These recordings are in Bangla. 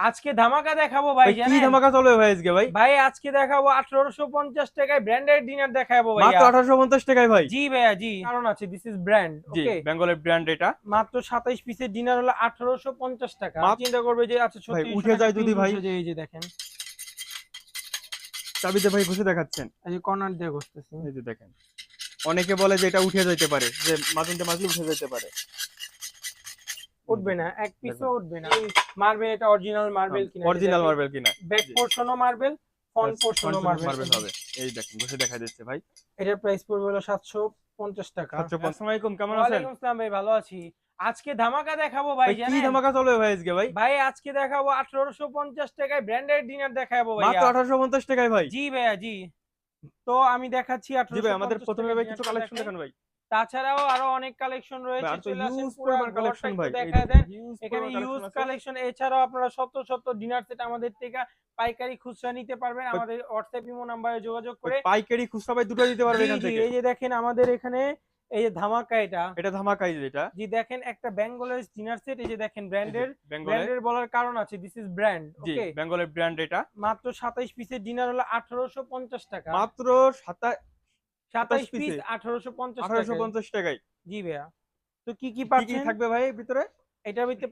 আজকে ধামাকা দেখাবো ভাই কি ধামাকা চলবে ভাই আজকে ভাই? ভাই আজকে দেখাবো আঠারোশো পঞ্চাশ টাকায় ব্র্যান্ডেড ডিনার দেখাবো ভাই মাত্র আঠারোশো পঞ্চাশ টাকায় ভাই? জি ভাইয়া জি। কারণ আছে। দিস ইজ ব্র্যান্ড ওকে বেঙ্গলের ব্র্যান্ড এটা। মাত্র সাতাইশ পিসের ডিনার হলো আঠারোশো পঞ্চাশ টাকা। মাত্র- চিন্তা করবে যে আচ্ছা 36 উঠে যায় যদি ভাই। এই যে দেখেন। চাবিতে ভাই ঘুষে দেখাচ্ছেন। এই যে কর্নার দিয়ে বসতেছি এই যে দেখেন। অনেকে বলে যে এটা উঠে যাইতে পারে যে মাঝনতে মাঝলি উঠে যেতে পারে। উঠবে না এক পিসও উঠবে না। মার্বেল এটা অরিজিনাল মার্বেল কিনা। অরিজিনাল মার্বেল কিনা ব্যাক পোর্শনও মার্বেল ফ্রন্ট পোর্শনও মার্বেল হবে। এই দেখেন ঘুষে দেখা দিচ্ছে ভাই। এটার প্রাইস পড়বে হলো সাতশো পঞ্চাশ টাকা। সাতশো পঞ্চাশ আলাইকুম কেমন আছেন? ওয়ালাইকুম আসসালাম ভাই ভালো আছি। আজকে ধামাকা দেখাবো ভাই ভাই কি ধামাকা চলবে ভাই আজকে ভাই? ভাই আজকে দেখাবো আঠারোশো পঞ্চাশ টাকায় ব্র্যান্ডেড ডিনার দেখাবো ভাই মাত্র আঠারোশো পঞ্চাশ টাকায় ভাই? জি ভাইয়া জি। তো আমি দেখাচ্ছি জি ভাই আমাদের 1850 প্রথমে ভাই কিছু কালেকশন। দেখান ভাই। তাছাড়াও আরও অনেক কালেকশন রয়েছে ইউজ কালেকশন এছাড়াও আপনারা শত শত ডিনার সেট আমাদের থেকে পাইকারি খুচরা নিতে পারবেন। আমাদের হোয়াটসঅ্যাপ ইমো নাম্বারে যোগাযোগ করে পাইকারি খুচরা ভাই দুটো দিতে পারবেন এই যে দেখেন আমাদের এখানে এই যে ধামাকা এটা। এটা ধামাকা এটা। জি দেখেন একটা বেঙ্গলের ডিনার সেট এই যে দেখেন ব্র্যান্ডের ব্র্যান্ডের বলার কারণ আছে দিস ইজ ব্র্যান্ড ওকে বেঙ্গলের ব্র্যান্ড এটা। মাত্র 27 পিসের ডিনার হলো 1850 টাকা। মাত্র 27 সাতাশ পিস আঠারোশো পঞ্চাশ টাকায়। জি তো কি কি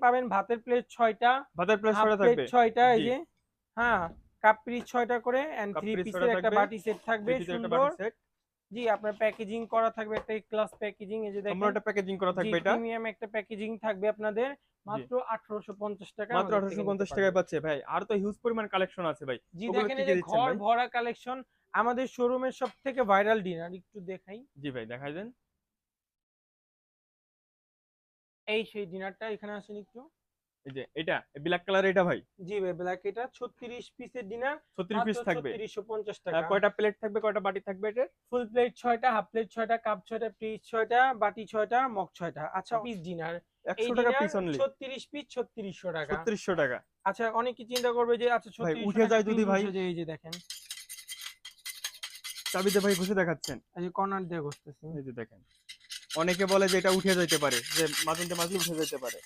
পাবেন ভাতের প্লেট ছয়টা কাপ পিস ছয়টা করে জি আপনার প্যাকেজিং করা থাকবে একটা ক্লাস প্যাকেজিং একটা প্যাকেজিং করা থাকবে প্রিমিয়াম একটা প্যাকেজিং থাকবে আপনাদের মাত্র 1850 টাকা টাকায় পাচ্ছে ভাই। আর তো হিউজ পরিমাণ কালেকশন আছে ভাই। জি ঘর ভরা কালেকশন আমাদের শোরুমের সব থেকে ভাইরাল ডিনার একটু দেখাই। জি ভাই দেখাই দেন। এই সেই ডিনারটা এখানে আসেন একটু। এই যে এটা ব্ল্যাক কালার এটা ভাই? জি ভাই ব্ল্যাক এটা 36 পিসের ডিনার 36 পিস থাকবে। 3650 টাকা। কয়টা প্লেট থাকবে কয়টা বাটি থাকবে এটা ফুল প্লেট 6টা হাফ প্লেট 6টা কাপ 6টা পিস 6টা বাটি 6টা মগ 6টা আচ্ছা পিস ডিনার এই 100 টাকা পিস অনলি 36 পিস 3600 টাকা। 3600 টাকা। আচ্ছা অনেকে চিন্তা করবে যে আচ্ছা ভাই, 3600 উঠে যায় যদি ভাই। এই যে দেখেন। চাবিতে ভাই ঘুষে দেখাচ্ছেন। এই যে কর্নার দিয়ে বসতেছি এই যে দেখেন। অনেকে বলে যে এটা উঠে যাইতে পারে যে মাঝনতে মাঝলি উঠে যেতে পারে।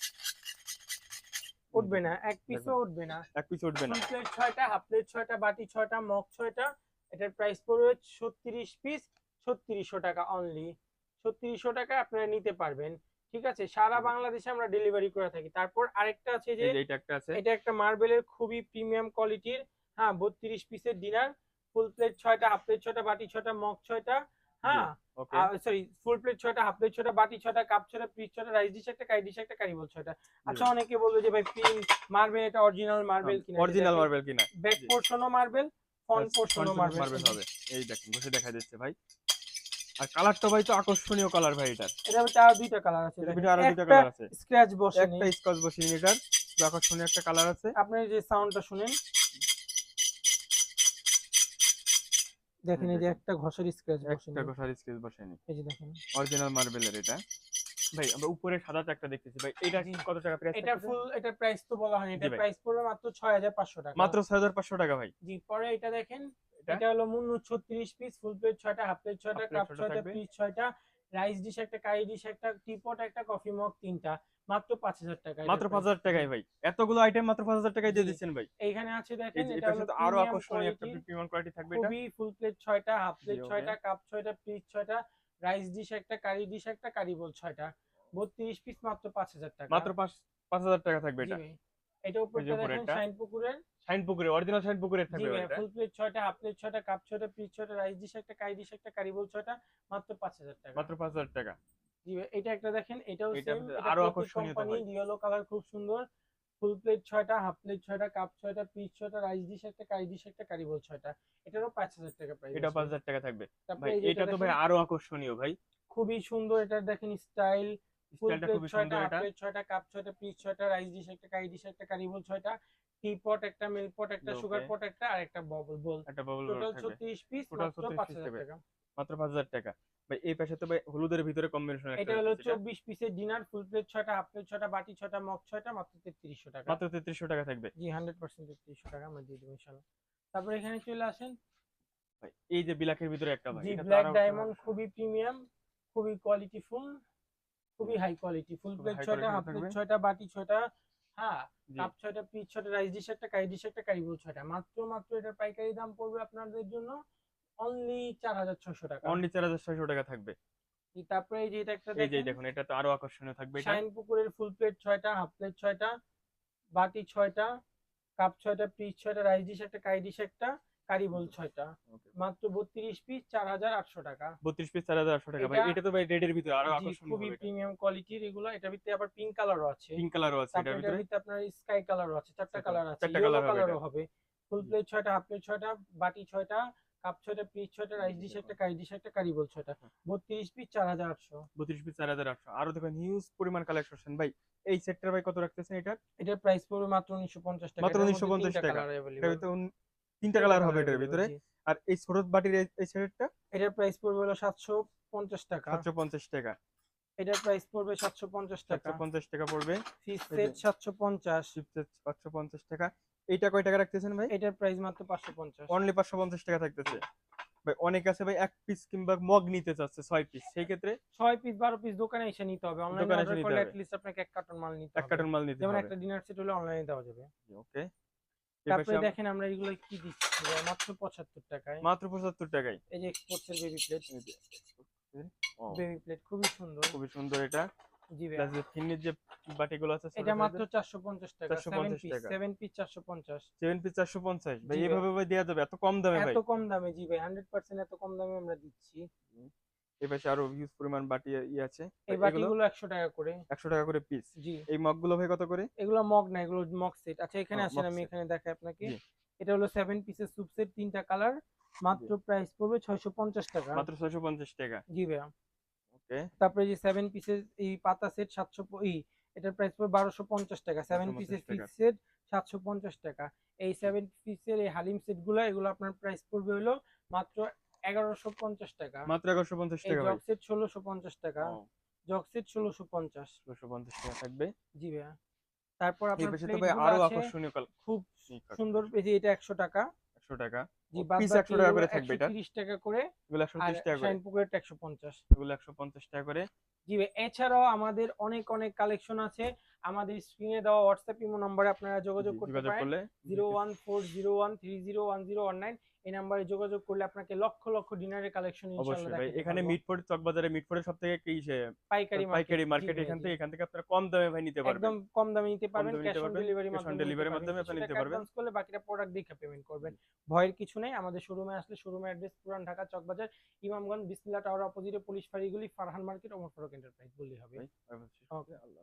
উঠবে না এক পিসও উঠবে না। এক পিস উঠবে না। প্লেট ছয়টা হাফ প্লেট ছয়টা বাটি ছয়টা মগ ছয়টা এটার প্রাইস পড়বে ছত্রিশ পিস ছত্রিশশো টাকা অনলি ছত্রিশশো টাকা আপনারা নিতে পারবেন ঠিক আছে? সারা বাংলাদেশে আমরা ডেলিভারি করে থাকি। তারপর আরেকটা আছে যে এটা একটা আছে। এটা একটা মার্বেলের খুবই প্রিমিয়াম কোয়ালিটির হ্যাঁ বত্রিশ পিসের ডিনার ফুল প্লেট ছয়টা হাফ প্লেট ছয়টা বাটি ছয়টা মগ ছয়টা হ্যাঁ? সরি ফুল প্লেট ছয়টা হাফ প্লেট ছয়টা বাটি ছয়টা কাপ ছয়টা পিস ছয়টা রাইস ডিশ একটা কারি ডিশ একটা কারি বল ছয়টা। আচ্ছা অনেকে বলবে যে ভাই প্রিন্ট মার্বেল এটা অরিজিনাল মার্বেল কিনা অরিজিনাল মার্বেল কিনা। ব্যাক। পোর্শনও মার্বেল ফ্রন্ট পোর্শনও মার্বেল হবে। এই দেখেন ঘুষে দেখা দিচ্ছে ভাই। আর কালারটা ভাই তো আকর্ষণীয় কালার ভাই এটার। এটা আর দুইটা কালার আছে। ভিতরে আরও দুটো কালার আছে। স্ক্র্যাচ বসে একটা স্কচ বসিয়ে এটার আকর্ষণীয় একটা কালার আছে। আপনি যে সাউন্ডটা শুনেন। দেখেন এই যে একটা ঘষার স্ক্র্যাচ একটা ঘষার স্কেচ বসেনি এই যে দেখেন। অরিজিনাল মার্বেলের এটা। ভাই আমরা উপরে সাদা একটা দেখতেছি। ভাই এটা কি কত টাকা প্রাইস এটা ফুল এটা প্রাইস তো বলা হয়নি। এটা প্রাইস পড়বে মাত্র 6500 টাকা। মাত্র 6500 টাকা ভাই। জি পরে এটা দেখেন। এটা? হলো মুন্নু 36 পিস ফুল প্লেট 6টা হাফ প্লেট 6টা কাপ ছয়টা 6টা পিস 6টা রাইস ডিশ একটা কারি ডিশ একটা টিপট একটা কফি মগ তিনটা মাত্র 5000 টাকা এটার মাত্র price। 5000 টাকায় ভাই এতগুলো আইটেম মাত্র 5000 টাকায় দিয়ে। দিচ্ছেন ভাই এইখানে আছে দেখেন এটা সাথে আরও আকর্ষণীয় একটা প্রিমিয়াম কোয়ালিটি থাকবে এটা খুবই ফুল প্লেট ছয়টা হাফ প্লেট জি, ছয়টা কাপ ছয়টা পিস ছয়টা রাইস ডিশ একটা কারি ডিশ একটা কারি বল ছয়টা বত্রিশ পিস মাত্র পাঁচ হাজার টাকা মাত্র 5000 টাকা থাকবে এটা। এটা উপরটা এই দেখেন শাইন পুকুরের। শাইন পুকুরে অরিজিনাল শাইন পুকুরের জি থাকবে এটা ফুল প্লেট ছয়টা হাফ প্লেট ছয়টা কাপ ছয়টা পিস ছয়টা রাইস ডিশ একটা কারি ডিশ একটা কারি বল ছয়টা মাত্র পাঁচ হাজার টাকা। মাত্র 5000 টাকা। জি এটা একটা দেখেন এটাও সেম আরও আকর্ষণীয়তা কোম্পানি ইয়েলো কালার খুব সুন্দর। ফুল প্লেট ছয়টা হাফ প্লেট ছয়টা কাপ ছয়টা পিস ছয়টা রাইস ডিশ একটা কারি ডিশ একটা কারি বল ছয়টা। এটারও পাঁচ হাজার টাকা প্রাইস এটা 5000 টাকা থাকবে। তারপরে ভাই এটা তো ভাই আরও আকর্ষণীয় ভাই। খুবই সুন্দর এটা দেখেন স্টাইল স্টাইলটা খুবই ছয়টা সুন্দর এটা। ছয়টা কাপ ছয়টা পিস ছয়টা রাইস ডিশ একটা কারি ডিশ একটা কারি বল ছয়টা টি পট একটা পট একটা সুগার পট একটা আর একটা ববল বোল একটা বাবল টোটাল থাকবে। ছত্রিশ পিস Total মাত্র 36 পাঁচ হাজার টাকা। মাত্র 5000 টাকা। ভাই এই পাশে তো ভাই হলুদের ভিতরে কম্বিনেশন এটা হলো চব্বিশ পিসের ডিনার ফুল প্লেট ছয়টা হাফ প্লেট ছয়টা বাটি মগ মাত্র টাকা। মাত্র 3300 টাকা থাকবে। জি টাকা আমরা দিয়ে দেবো ইনশাল্লাহ তারপর এখানে চলে আসেন। এই যে বিলাকের ভিতরে একটা ভাই জি এটা ব্ল্যাক ডায়মন্ড খুবই প্রিমিয়াম খুবই কোয়ালিটি ফুল খুবই হাই কোয়ালিটি ফুল প্লেট ছয়টা হাফ প্লেট। ছয়টা বাটি ছয়টা হ্যাঁ কাপ ছয়টা পিস ছয়টা রাইস ডিশ একটা কারি ডিশ একটা কারিবুল ছয়টা। মাত্র মাত্র এটার পাইকারি দাম পড়বে আপনাদের জন্য অনলি চার হাজার ছশো টাকা। অনলি চার হাজার ছয়শো টাকা থাকবে। তারপরে এই যে এটা একটা এই যে দেখুন। এটা তো আরও আকর্ষণীয় থাকবে এটা। শাইন পুকুরের ফুল প্লেট ছয়টা হাফ প্লেট ছয়টা বাটি ছয়টা কাপ ছয়টা পিস ছয়টা রাইস ডিশ একটা কারি ডিশ একটা কারি বোল ছয়টা। মাত্র বত্রিশ পিস চার হাজার আটশো টাকা। বত্রিশ পিস চার হাজার আটশো টাকা। ভাই এটা- তো ভাই রেডের ভিতরে আরও জি, আকর্ষণীয় খুবই প্রিমিয়াম কোয়ালিটির এগুলো। এটার ভিতরে আবার পিঙ্ক কালারও আছে। পিঙ্ক কালারও আছে এটার ভিতরে। আপনার স্কাই কালারও আছে। চারটা কালার আছে। চারটা কালারও হবে ফুল প্লেট ছয়টা হাফ প্লেট ছয়টা বাটি ছয়টা কাপ ছয়টা পিস ছয়টা রাইস ডিশ একটা কারি ডিশ একটা কারি বোল ছয়টা। বত্রিশ পিস চার হাজার আটশো। বত্রিশ পিস চার হাজার আটশো। আরও দেখুন হিউজ পরিমাণ কালেকশন ভাই এই সেটটার ভাই কত রাখতেছেন এটা এটার প্রাইস পড়বে মাত্র উনিশশো পঞ্চাশ টাকা। মাত্র এটার 1950 মধ্যে তিনটা টাকা। তিনটা কালার হবে এটার ভিতরে। আর এই ছোট বাটির এই- সেটটা এটার প্রাইস পড়বে হলো সাতশো পঞ্চাশ টাকা। সাতশো পঞ্চাশ টাকা। এটার প্রাইস পড়বে সাতশো পঞ্চাশ টাকা। সাতশো পঞ্চাশ টাকা পড়বে। সেট যে। সাতশো পঞ্চাশ। পাঁচশো পঞ্চাশ টাকা। এইটা কয় টাকা রাখতেছেন ভাই? এটার প্রাইস মাত্র পাঁচশো পঞ্চাশ। অনলি পাঁচশো পঞ্চাশ টাকা থাকতেছে। ভাই অনেক আছে ভাই এক পিস কিংবা মগ নিতে চাচ্ছে ছয় পিস সেই ক্ষেত্রে ছয় পিস বারো পিস দোকানে এসে নিতে হবে। অনলাইনে অর্ডার করলে। অ্যাটলিস্ট আপনাকে এক কার্টন মাল নিতে হবে। এক কার্টন মাল নিতে হবে। যেমন একটা ডিনার সেট হলে অনলাইনে দেওয়া যাবে। ওকে তারপরে দেখেন আমরা এগুলো কি দিচ্ছি মাত্র পঁচাত্তর টাকায়। মাত্র পঁচাত্তর টাকায়। এই যে এক্সপোর্টস এর বেবি প্লেট এই যে, ও, বেবি প্লেট খুবই সুন্দর। খুবই সুন্দর এটা। জি ভাই। প্লাস যে ফিন্নির যে বাটিগুলো আছে এটা মাত্র চারশো পঞ্চাশ টাকা। সেভেন 450 টাকা। সেভেন পিস চারশো পঞ্চাশ। সেভেন পিস চারশো পঞ্চাশ। ভাই জি ভাই। এইভাবে ভাই দেওয়া যাবে? এত কম দামে ভাই? এত কম দামে জি ভাই। হান্ড্রেড পার্সেন্ট এত কম দামে আমরা দিচ্ছি। এই পাশে আরও হিউজ পরিমাণ বাটি ই আছে। এই বাটিগুলো একশো টাকা করে। একশো টাকা করে পিস জি। এই মগগুলো ভাই কত করে? এগুলো মগ না এগুলো মগ সেট আচ্ছা এখানে আসেন আমি এখানে দেখাই আপনাকে। এটা হলো সেভেন পিসের স্যুপ সেট তিনটা কালার মাত্র প্রাইস পড়বে ছয়শো পঞ্চাশ টাকা। মাত্র ছয়শো পঞ্চাশ টাকা। জি ভাইয়া। ওকে। তারপরে যে সেভেন পিসের এই পাতা সেট সাতশো ই এটার প্রাইস পড়বে বারোশো পঞ্চাশ টাকা। সেভেন পিসের টাকা। ফিক্স সেট সাতশো পঞ্চাশ টাকা। এই সেভেন পিসের এই হালিম সেটগুলো এগুলো আপনার প্রাইস পড়বে হলো মাত্র এগারোশো পঞ্চাশ টাকা। মাত্র এগারোশো পঞ্চাশ টাকা ভাই। ষোলোশো পঞ্চাশ টাকা। ও, ষোলোশো পঞ্চাশ। ষোলোশো পঞ্চাশ টাকা থাকবে। জি ভাইয়া। তারপর আপনার পাশে তো ভাই আরও আকর্ষণীয় খুব সুন্দর যে এটা একশো টাকা। একশো টাকা। জি ও, বাদ piece বাকি 100 টাকা করে থাকবে এটা? 130 টাকা করে এগুলো টাকা করে। শাইন এগুলো টাকা জি ভাই এছাড়াও আমাদের অনেক অনেক কালেকশন আছে। আমাদের স্ক্রিনে দেওয়া হোয়াটসঅ্যাপ ইমো নম্বরে আপনারা যোগাযোগ করতে পারেন। Zero one four zero one three zero one zero one nine এই নাম্বারে যোগাযোগ করলে আপনাকে লক্ষ লক্ষ ডিনারের কালেকশন অবশ্যই ভাই এখানে মিটফোর্ড চকবাজারে মিটফোর্ডের সব থেকে কি সে পাইকারি পাইকারি মার্কেট এখান থেকে এখান থেকে আপনারা কম দামে ভাই নিতে পারবেন। একদম কম দামে নিতে পারবেন ক্যাশ অন ডেলিভারি মাধ্যমে নিতে মাধ্যমে আপনি নিতে পারবেন। অ্যাডভান্স করলে বাকিটা প্রোডাক্ট দেখে পেমেন্ট করবেন। ভয়ের কিছু নেই আমাদের শোরুমে আসলে শোরুমের অ্যাড্রেস পুরান ঢাকা চকবাজার ইমামগঞ্জ বিসমিল্লাহ টাওয়ার অপোজিটে পুলিশ ফাঁড়িগুলি ফারহান মার্কেট ওমর ফারুক এন্টারপ্রাইজ বললেই হবে। ভাই, আল্লাহ